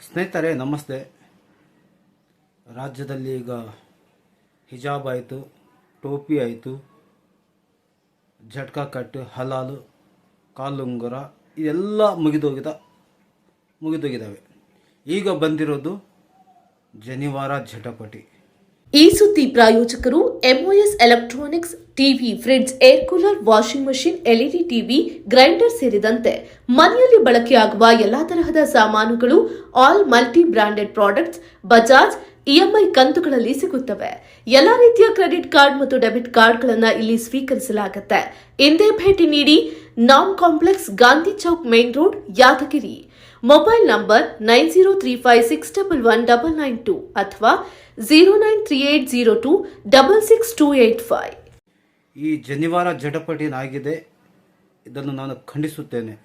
ಸ್ನೇಹಿತರೆ, ನಮಸ್ತೆ. ರಾಜ್ಯದಲ್ಲಿ ಈಗ ಹಿಜಾಬ್ ಆಯಿತು, ಟೋಪಿ ಆಯಿತು, ಝಟ್ಕಾ ಕಟ್ಟು ಹಲಾಲು, ಕಾಲುಂಗುರ, ಇದೆಲ್ಲ ಮುಗಿದೋಗಿದ, ಮುಗಿದೋಗಿದ್ದಾವೆ. ಈಗ ಬಂದಿರೋದು ಜನಿವಾರ ಝಟಪಟಿ. ಈ ಸುದ್ದಿ ಪ್ರಾಯೋಜಕರು MOS electronics TV, fridge, air cooler, washing machine LED TV, grinder ಸೇರಿದಂತೆ ಮನೆಯಲ್ಲಿ ಬಳಕೆಯಾಗುವ ಎಲ್ಲಾ ತರಹದ ಸಾಮಾನುಗಳು all multi branded products Bajaj EMI ಕಂತುಗಳಲ್ಲಿ ಸಿಗುತ್ತವೆ. ಎಲ್ಲಾ ರೀತಿಯ ಕ್ರೆಡಿಟ್ ಕಾರ್ಡ್ ಮತ್ತು ಡೆಬಿಟ್ ಕಾರ್ಡ್ಗಳನ್ನು ಇಲ್ಲಿ ಸ್ವೀಕರಿಸಲಾಗುತ್ತೆ. ಇಂದೇ ಭೇಟಿ ನೀಡಿ Naam complex Gandhi Chowk main road, Yadgiri. Mobile number nine zero three five six double one double nine two ಅಥವಾ zero nine three eight zero two double six two eight five. ಈ ಜನಿವಾರ ಜಟಪಟಿನಾಗಿದೆ ಇದನ್ನು ನಾನು ಖಂಡಿಸುತ್ತೇನೆ.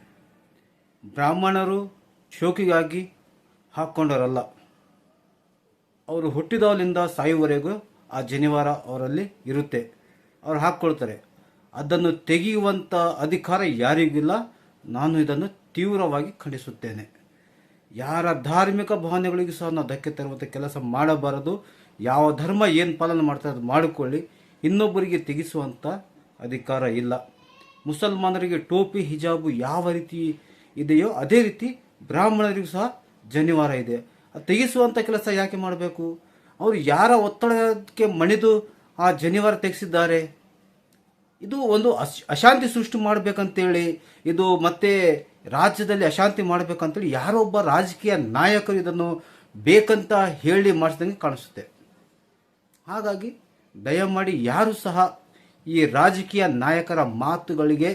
ಬ್ರಾಹ್ಮಣರು ಶೋಕಿಗಾಗಿ ಹಾಕ್ಕೊಂಡವರಲ್ಲ. ಅವರು ಹುಟ್ಟಿದವರಿಂದ ಸಾಯುವವರೆಗೂ ಆ ಜನಿವಾರ ಅವರಲ್ಲಿ ಇರುತ್ತೆ. ಅವ್ರು ಹಾಕ್ಕೊಳ್ತಾರೆ. ಅದನ್ನು ತೆಗೆಯುವಂಥ ಅಧಿಕಾರ ಯಾರಿಗಿಲ್ಲ ನಾನು ಇದನ್ನು ತೀವ್ರವಾಗಿ ಖಂಡಿಸುತ್ತೇನೆ. ಯಾರ ಧಾರ್ಮಿಕ ಭಾವನೆಗಳಿಗೂ ಸಹ ನಾವು ಧಕ್ಕೆ ತರುವಂಥ ಕೆಲಸ ಮಾಡಬಾರದು. ಯಾವ ಧರ್ಮ ಏನು ಪಾಲನೆ ಮಾಡ್ತಾರೆ ಅದು ಮಾಡಿಕೊಳ್ಳಿ. ಇನ್ನೊಬ್ಬರಿಗೆ ತೆಗೆಸುವಂಥ ಅಧಿಕಾರ ಇಲ್ಲ. ಮುಸಲ್ಮಾನರಿಗೆ ಟೋಪಿ, ಹಿಜಾಬು ಯಾವ ರೀತಿ ಇದೆಯೋ ಅದೇ ರೀತಿ ಬ್ರಾಹ್ಮಣರಿಗೂ ಸಹ ಜನಿವಾರ ಇದೆ. ತೆಗೆಸುವಂಥ ಕೆಲಸ ಯಾಕೆ ಮಾಡಬೇಕು? ಅವರು ಯಾರ ಒತ್ತಡಕ್ಕೆ ಮಣಿದು ಆ ಜನಿವಾರ ತೆಗೆಸಿದ್ದಾರೆ? ಇದು ಒಂದು ಅಶ್- ಅಶಾಂತಿ ಸೃಷ್ಟಿ ಮಾಡಬೇಕಂತೇಳಿ, ಇದು ಮತ್ತೆ ರಾಜ್ಯದಲ್ಲಿ ಅಶಾಂತಿ ಮಾಡಬೇಕಂತೇಳಿ ಯಾರೋ ಒಬ್ಬ ರಾಜಕೀಯ ನಾಯಕರು ಇದನ್ನು ಬೇಕಂತ ಹೇಳಿ ಮಾಡಿಸಿದಂಗೆ ಕಾಣಿಸುತ್ತೆ. ಹಾಗಾಗಿ ದಯಮಾಡಿ ಯಾರು ಸಹ ಈ ರಾಜಕೀಯ ನಾಯಕರ ಮಾತುಗಳಿಗೆ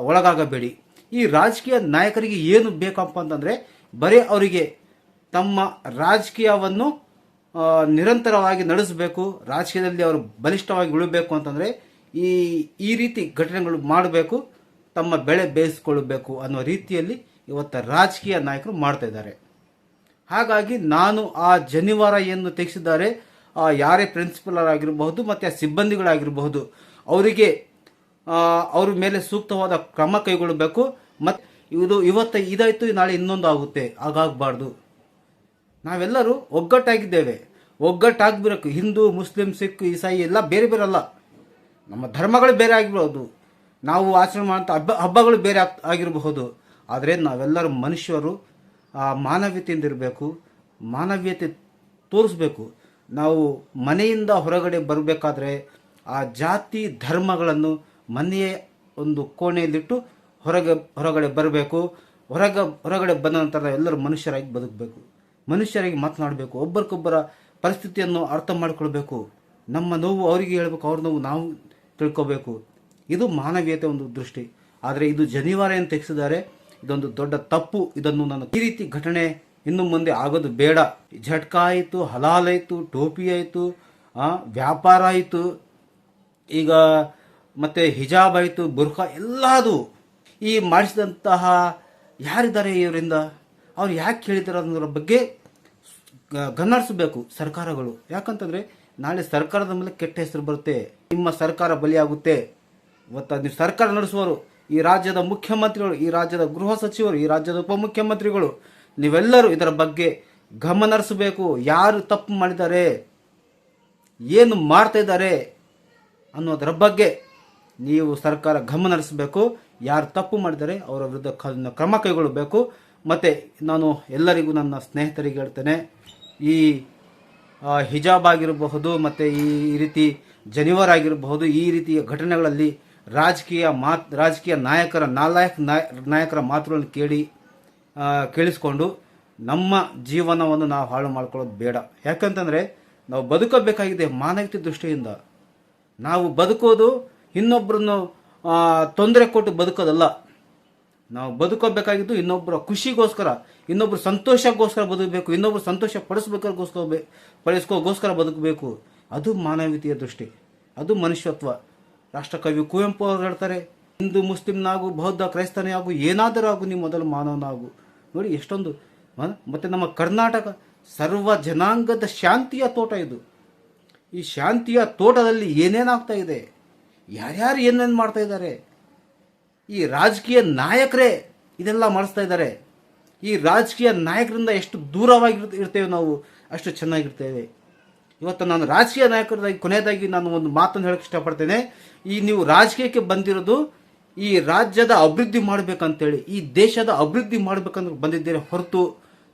ಒಳಗಾಗಬೇಡಿ. ಈ ರಾಜಕೀಯ ನಾಯಕರಿಗೆ ಏನು ಬೇಕಪ್ಪ ಅಂತಂದರೆ, ಬರೀ ಅವರಿಗೆ ತಮ್ಮ ರಾಜಕೀಯವನ್ನು ನಿರಂತರವಾಗಿ ನಡೆಸಬೇಕು, ರಾಜಕೀಯದಲ್ಲಿ ಅವರು ಬಲಿಷ್ಠವಾಗಿ ಉಳಬೇಕು ಅಂತಂದರೆ ಈ ಈ ರೀತಿ ಘಟನೆಗಳು ಮಾಡಬೇಕು, ತಮ್ಮ ಬೆಳೆ ಬೇಯಿಸ್ಕೊಳ್ಬೇಕು ಅನ್ನೋ ರೀತಿಯಲ್ಲಿ ಇವತ್ತು ರಾಜಕೀಯ ನಾಯಕರು ಮಾಡ್ತಾ ಇದ್ದಾರೆ. ಹಾಗಾಗಿ ನಾನು ಆ ಜನಿವಾರ ಏನು ತೆಗೆಸಿದ್ದಾರೆ, ಆ ಯಾರೇ ಪ್ರಿನ್ಸಿಪಲರ್ ಆಗಿರಬಹುದು ಮತ್ತು ಆ ಸಿಬ್ಬಂದಿಗಳಾಗಿರಬಹುದು, ಅವರಿಗೆ ಅವ್ರ ಮೇಲೆ ಸೂಕ್ತವಾದ ಕ್ರಮ ಕೈಗೊಳ್ಳಬೇಕು. ಮತ್ತು ಇದು ಇವತ್ತು ಇದಾಯಿತು, ನಾಳೆ ಇನ್ನೊಂದು ಆಗುತ್ತೆ, ಹಾಗಾಗಬಾರ್ದು. ನಾವೆಲ್ಲರೂ ಒಗ್ಗಟ್ಟಾಗಿದ್ದೇವೆ. ಒಗ್ಗಟ್ಟಾಗಬೇಕು ಹಿಂದೂ, ಮುಸ್ಲಿಂ, ಸಿಖ್, ಇಸಾಯಿ ಎಲ್ಲ ಬೇರೆ ಬೇರೆ ಅಲ್ಲ. ನಮ್ಮ ಧರ್ಮಗಳು ಬೇರೆ ಆಗಿರ್ಬೋದು. ನಾವು ಆಚರಣೆ ಮಾಡುವಂಥ ಹಬ್ಬ ಹಬ್ಬಗಳು ಬೇರೆ ಆಗ್ ಆಗಿರಬಹುದು. ಆದರೆ ನಾವೆಲ್ಲರೂ ಮನುಷ್ಯರು ಆ, ಮಾನವೀಯತೆಯಿಂದ ಇರಬೇಕು ಮಾನವೀಯತೆ ತೋರಿಸ್ಬೇಕು. ನಾವು ಮನೆಯಿಂದ ಹೊರಗಡೆ ಬರಬೇಕಾದ್ರೆ ಆ ಜಾತಿ ಧರ್ಮಗಳನ್ನು ಮನೆಯ ಒಂದು ಕೋಣೆಯಲ್ಲಿಟ್ಟು ಹೊರಗೆ ಹೊರಗಡೆ ಬರಬೇಕು. ಹೊರಗೆ ಹೊರಗಡೆ ಬಂದ ನಂತರ ಎಲ್ಲರೂ ಮನುಷ್ಯರಾಗಿ ಬದುಕಬೇಕು. ಮನುಷ್ಯರಾಗಿ ಮಾತನಾಡಬೇಕು. ಒಬ್ಬರಿಗೊಬ್ಬರ ಪರಿಸ್ಥಿತಿಯನ್ನು ಅರ್ಥ ಮಾಡಿಕೊಳ್ಬೇಕು. ನಮ್ಮ ನೋವು ಅವರಿಗೆ ಹೇಳಬೇಕು ಅವ್ರ ನೋವು ನಾವು ತಿಳ್ಕೋಬೇಕು. ಇದು ಮಾನವೀಯತೆ ಒಂದು ದೃಷ್ಟಿ. ಆದರೆ ಇದು ಜನಿವಾರ ಏನು ತೆಗೆಸಿದ್ದಾರೆ? ಇದೊಂದು ದೊಡ್ಡ ತಪ್ಪು. ಇದನ್ನು ನಾನು ಈ ರೀತಿ ಘಟನೆ ಇನ್ನು ಮುಂದೆ ಆಗೋದು ಬೇಡ. ಝಟ್ಕಾ ಆಯಿತು, ಹಲಾಲ್ ಆಯಿತು, ಟೋಪಿ ಆಯಿತು ವ್ಯಾಪಾರ ಆಯಿತು, ಈಗ ಮತ್ತೆ ಹಿಜಾಬ್ ಆಯಿತು, ಬುರ್ಖಾ, ಎಲ್ಲದು. ಈ ಮಾಡಿಸಿದಂತಹ ಯಾರಿದ್ದಾರೆ ಇವರಿಂದ? ಅವ್ರು ಯಾಕೆ ಕೇಳಿದ್ದಾರೆ ಅನ್ನೋದ್ರ ಬಗ್ಗೆ ಗಮನಿಸಬೇಕು ಸರ್ಕಾರಗಳು. ಯಾಕಂತಂದ್ರೆ ನಾಳೆ ಸರ್ಕಾರದ ಮೇಲೆ ಕೆಟ್ಟ ಹೆಸರು ಬರುತ್ತೆ, ನಿಮ್ಮ ಸರ್ಕಾರ ಬಲಿಯಾಗುತ್ತೆ. ಇವತ್ತು ನೀವು ಸರ್ಕಾರ ನಡೆಸುವವರು, ಈ ರಾಜ್ಯದ ಮುಖ್ಯಮಂತ್ರಿಗಳು, ಈ ರಾಜ್ಯದ ಗೃಹ ಸಚಿವರು, ಈ ರಾಜ್ಯದ ಉಪಮುಖ್ಯಮಂತ್ರಿಗಳು, ನೀವೆಲ್ಲರೂ ಇದರ ಬಗ್ಗೆ ಗಮನ ಹರಿಸಬೇಕು. ಯಾರು ತಪ್ಪು ಮಾಡಿದ್ದಾರೆ, ಏನು ಮಾಡ್ತಾ ಇದ್ದಾರೆ ಅನ್ನೋದರ ಬಗ್ಗೆ ನೀವು ಸರ್ಕಾರ ಗಮನ ಹರಿಸಬೇಕು. ಯಾರು ತಪ್ಪು ಮಾಡಿದರೆ ಅವರ ವಿರುದ್ಧ ಕ್ರಮ ಕೈಗೊಳ್ಳಬೇಕು. ಮತ್ತು ನಾನು ಎಲ್ಲರಿಗೂ ನನ್ನ ಸ್ನೇಹಿತರಿಗೆ ಹೇಳ್ತೇನೆ, ಈ ಹಿಜಾಬ್ ಆಗಿರಬಹುದು ಮತ್ತು ಈ ರೀತಿ ಜನಿವರ್ ಆಗಿರಬಹುದು, ಈ ರೀತಿಯ ಘಟನೆಗಳಲ್ಲಿ ರಾಜಕೀಯ ಮಾತ್, ರಾಜಕೀಯ ನಾಯಕರ ನಾಲಾಯಕ್ ನಾಯ- ನಾಯಕರ ಮಾತುಗಳನ್ನು ಕೇಳಿ ಕೇಳಿಸ್ಕೊಂಡು ನಮ್ಮ ಜೀವನವನ್ನು ನಾವು ಹಾಳು ಮಾಡ್ಕೊಳ್ಳೋದು ಬೇಡ. ಯಾಕಂತಂದರೆ ನಾವು ಬದುಕಬೇಕಾಗಿದೆ ಮಾನವೀಯತೆ ದೃಷ್ಟಿಯಿಂದ. ನಾವು ಬದುಕೋದು ಇನ್ನೊಬ್ಬರನ್ನು ತೊಂದರೆ ಕೊಟ್ಟು ಬದುಕೋದಲ್ಲ. ನಾವು ಬದುಕೋಬೇಕಾಗಿದ್ದು ಇನ್ನೊಬ್ಬರ ಖುಷಿಗೋಸ್ಕರ. ಇನ್ನೊಬ್ಬರು ಸಂತೋಷಕ್ಕೋಸ್ಕರ ಬದುಕಬೇಕು, ಇನ್ನೊಬ್ರು ಸಂತೋಷ ಪಡಿಸ್ಬೇಕಾಗೋಸ್ಕರ ಪಡಿಸ್ಕೋಗೋಸ್ಕರ ಬದುಕಬೇಕು. ಅದು ಮಾನವೀಯತೆಯ ದೃಷ್ಟಿ. ಅದು ಮನುಷ್ಯತ್ವ. ರಾಷ್ಟ್ರಕವಿ ಕುವೆಂಪು ಅವರು ಹೇಳ್ತಾರೆ, ಹಿಂದೂ ಮುಸ್ಲಿಂನಾಗು ಬೌದ್ಧ, ಕ್ರೈಸ್ತನೇ ಆಗು, ಏನಾದರೂ ಆಗು ನೀವು ಮೊದಲು ಮಾನವನಾಗು. ನೋಡಿ, ಎಷ್ಟೊಂದು ಮತ್ತೆ ನಮ್ಮ ಕರ್ನಾಟಕ ಸರ್ವ ಜನಾಂಗದ ಶಾಂತಿಯ ತೋಟ ಇದು. ಈ ಶಾಂತಿಯ ತೋಟದಲ್ಲಿ ಏನೇನಾಗ್ತಾ ಇದೆ? ಯಾರ್ಯಾರು ಏನೇನು ಮಾಡ್ತಾ ಇದ್ದಾರೆ? ಈ ರಾಜಕೀಯ ನಾಯಕರೇ ಇದೆಲ್ಲ ಮಾಡಿಸ್ತಾ ಇದ್ದಾರೆ. ಈ ರಾಜಕೀಯ ನಾಯಕರಿಂದ ಎಷ್ಟು ದೂರವಾಗಿ ಇರ್ತೇವೆ ನಾವು, ಅಷ್ಟು ಚೆನ್ನಾಗಿರ್ತೇವೆ. ಇವತ್ತು ನಾನು ರಾಜಕೀಯ ನಾಯಕರದಾಗಿ ಕೊನೆಯದಾಗಿ ನಾನು ಒಂದು ಮಾತನ್ನು ಹೇಳಕ್ಕೆ ಇಷ್ಟಪಡ್ತೇನೆ. ಈ ನೀವು ರಾಜಕೀಯಕ್ಕೆ ಬಂದಿರೋದು, ಈ ರಾಜ್ಯದ ಅಭಿವೃದ್ಧಿ ಮಾಡಬೇಕಂತೇಳಿ, ಈ ದೇಶದ ಅಭಿವೃದ್ಧಿ ಮಾಡಬೇಕಂದ್ರೆ ಬಂದಿದ್ದೀರಿ ಹೊರತು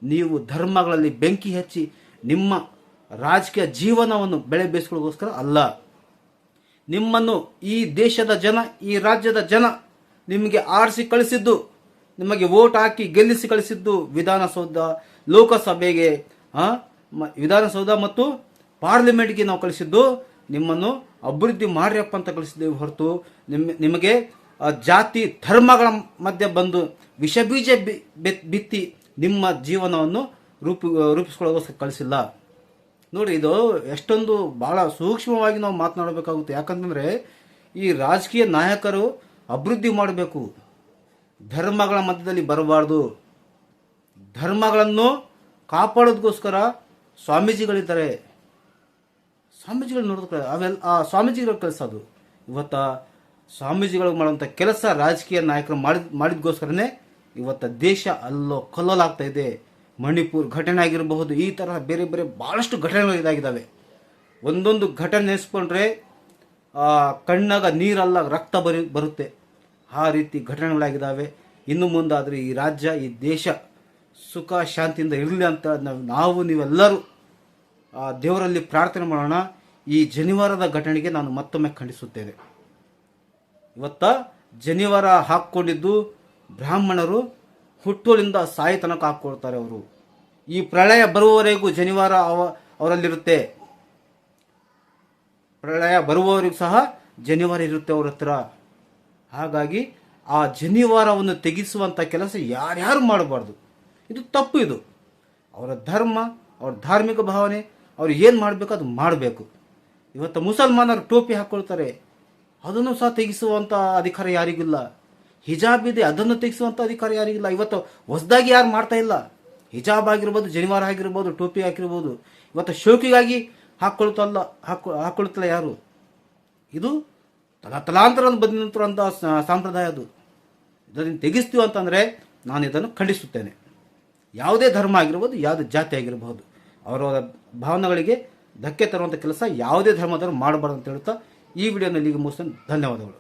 ನೀವು ಧರ್ಮಗಳಲ್ಲಿ ಬೆಂಕಿ ಹಚ್ಚಿ ನಿಮ್ಮ ರಾಜಕೀಯ ಜೀವನವನ್ನು ಬೆಳೆ ಬೇಯಿಸ್ಕೊಳ್ಳೋಗೋಸ್ಕರ ಅಲ್ಲ. ನಿಮ್ಮನ್ನು ಈ ದೇಶದ ಜನ, ಈ ರಾಜ್ಯದ ಜನ ನಿಮಗೆ ಆರಿಸಿ ಕಳಿಸಿದ್ದು ನಿಮಗೆ ವೋಟ್ ಹಾಕಿ ಗೆಲ್ಲಿಸಿ ಕಳಿಸಿದ್ದು ವಿಧಾನಸೌಧ, ಲೋಕಸಭೆಗೆ ವಿಧಾನಸೌಧ ಮತ್ತು ಪಾರ್ಲಿಮೆಂಟ್ಗೆ ನಾವು ಕಳಿಸಿದ್ದು ನಿಮ್ಮನ್ನು ಅಭಿವೃದ್ಧಿ ಮಾಡ್ರಪ್ಪ ಅಂತ ಕಳಿಸಿದ್ದೇವೆ ಹೊರತು ನಿಮ್, ನಿಮಗೆ ಜಾತಿ, ಧರ್ಮಗಳ ಮಧ್ಯೆ ಬಂದು ವಿಷ ಬೀಜ ಬಿತ್ತಿ ನಿಮ್ಮ ಜೀವನವನ್ನು ರೂಪಿ ರೂಪಿಸ್ಕೊಳ್ಳೋಗೋಸ್ಕರ ಕಳಿಸಿಲ್ಲ. ನೋಡಿ, ಇದು ಎಷ್ಟೊಂದು ಬಹಳ ಸೂಕ್ಷ್ಮವಾಗಿ ನಾವು ಮಾತನಾಡಬೇಕಾಗುತ್ತೆ. ಯಾಕಂತಂದ್ರೆ ಈ ರಾಜಕೀಯ ನಾಯಕರು ಅಭಿವೃದ್ಧಿ ಮಾಡಬೇಕು. ಧರ್ಮಗಳ ಮಧ್ಯದಲ್ಲಿ ಬರಬಾರ್ದು. ಧರ್ಮಗಳನ್ನು ಕಾಪಾಡೋದಕ್ಕೋಸ್ಕರ ಸ್ವಾಮೀಜಿಗಳಿದ್ದಾರೆ. ಸ್ವಾಮೀಜಿಗಳು ನೋಡಿದ್ರೆ ಅವೆಲ್ಲ ಆ ಸ್ವಾಮೀಜಿಗಳ ಕೆಲಸ ಅದು. ಇವತ್ತ ಸ್ವಾಮೀಜಿಗಳು ಮಾಡುವಂಥ ಕೆಲಸ ರಾಜಕೀಯ ನಾಯಕರು ಮಾಡಿದ ಮಾಡಿದ್ಗೋಸ್ಕರನೇ ಇವತ್ತ ದೇಶ ಅಲ್ಲೋ ಕಲ್ಲೋಲಾಗ್ತಾ ಇದೆ. ಮಣಿಪುರ್ ಘಟನೆ ಆಗಿರಬಹುದು, ಈ ಥರ ಬೇರೆ ಬೇರೆ ಭಾಳಷ್ಟು ಘಟನೆಗಳು ಇದಾಗಿದ್ದಾವೆ ಒಂದೊಂದು ಘಟನೆ ನೆನೆಸ್ಕೊಂಡ್ರೆ ಕಣ್ಣಾಗ ನೀರಲ್ಲ, ರಕ್ತ ಬರಿ ಬರುತ್ತೆ. ಆ ರೀತಿ ಘಟನೆಗಳಾಗಿದ್ದಾವೆ. ಇನ್ನು ಮುಂದಾದರೆ ಈ ರಾಜ್ಯ, ಈ ದೇಶ ಸುಖ ಶಾಂತಿಯಿಂದ ಇರಲಿ ಅಂತ ನಾವು ನಾವು ನೀವೆಲ್ಲರೂ, ಆ, ದೇವರಲ್ಲಿ ಪ್ರಾರ್ಥನೆ ಮಾಡೋಣ. ಈ ಜನಿವಾರದ ಘಟನೆಗೆ ನಾನು ಮತ್ತೊಮ್ಮೆ ಖಂಡಿಸುತ್ತೇನೆ. ಇವತ್ತ ಜನಿವಾರ ಹಾಕ್ಕೊಂಡಿದ್ದು ಬ್ರಾಹ್ಮಣರು ಹುಟ್ಟೋಳಿಂದ ಸಾಯಿ ತನಕ ಹಾಕ್ಕೊಳ್ತಾರೆ ಅವರು. ಈ ಪ್ರಳಯ ಬರುವವರೆಗೂ ಜನಿವಾರ ಅವ, ಅವರಲ್ಲಿರುತ್ತೆ. ಪ್ರಳಯ ಬರುವವರಿಗೂ ಸಹ ಜನಿವಾರ ಇರುತ್ತೆ ಅವ್ರ ಹತ್ರ. ಹಾಗಾಗಿ ಆ ಜನಿವಾರವನ್ನು ತೆಗೆಸುವಂಥ ಕೆಲಸ ಯಾರ್ಯಾರು ಮಾಡಬಾರ್ದು? ಇದು ತಪ್ಪು ಇದು. ಅವರ ಧರ್ಮ, ಅವ್ರ ಧಾರ್ಮಿಕ ಭಾವನೆ, ಅವ್ರು ಏನು ಮಾಡಬೇಕು ಅದು ಮಾಡಬೇಕು. ಇವತ್ತು ಮುಸಲ್ಮಾನರು ಟೋಪಿ ಹಾಕ್ಕೊಳ್ತಾರೆ ಅದನ್ನು ಸಹ ತೆಗೆಸುವಂಥ ಅಧಿಕಾರ ಯಾರಿಗಿಲ್ಲ ಹಿಜಾಬ್ ಇದೆ, ಅದನ್ನು ತೆಗೆಸುವಂಥ ಅಧಿಕಾರ ಯಾರಿಗಿಲ್ಲ ಇವತ್ತು ಹೊಸದಾಗಿ ಯಾರು ಮಾಡ್ತಾ ಇಲ್ಲ? ಹಿಜಾಬ್ ಆಗಿರ್ಬೋದು, ಜನಿವಾರ ಆಗಿರ್ಬೋದು, ಟೋಪಿ ಆಗಿರ್ಬೋದು ಇವತ್ತು ಶೋಕಿಗಾಗಿ ಹಾಕ್ಕೊಳ್ತಲ್ಲ ಹಾಕ್ಕೊ ಹಾಕ್ಕೊಳ್ತಲ್ಲ ಯಾರು? ಇದು ತಲಾಂತರ ಬಂದಿರುವಂಥ ಸಂಪ್ರದಾಯ ಅದು. ಇದನ್ನು ತೆಗೆಸ್ತೀವಿ ಅಂತಂದರೆ ನಾನು ಇದನ್ನು ಖಂಡಿಸುತ್ತೇನೆ. ಯಾವುದೇ ಧರ್ಮ ಆಗಿರ್ಬೋದು, ಯಾವುದೇ ಜಾತಿ ಆಗಿರಬಹುದು ಅವರವರ ಭಾವನೆಗಳಿಗೆ ಧಕ್ಕೆ ತರುವಂಥ ಕೆಲಸ ಯಾವುದೇ ಧರ್ಮದವರು ಮಾಡಬಾರ್ದು ಅಂತ ಹೇಳ್ತಾ ಈ ವಿಡಿಯೋನಲ್ಲಿ ಈಗ ಮುಗಿಸ್ತೇನೆ. ಧನ್ಯವಾದಗಳು.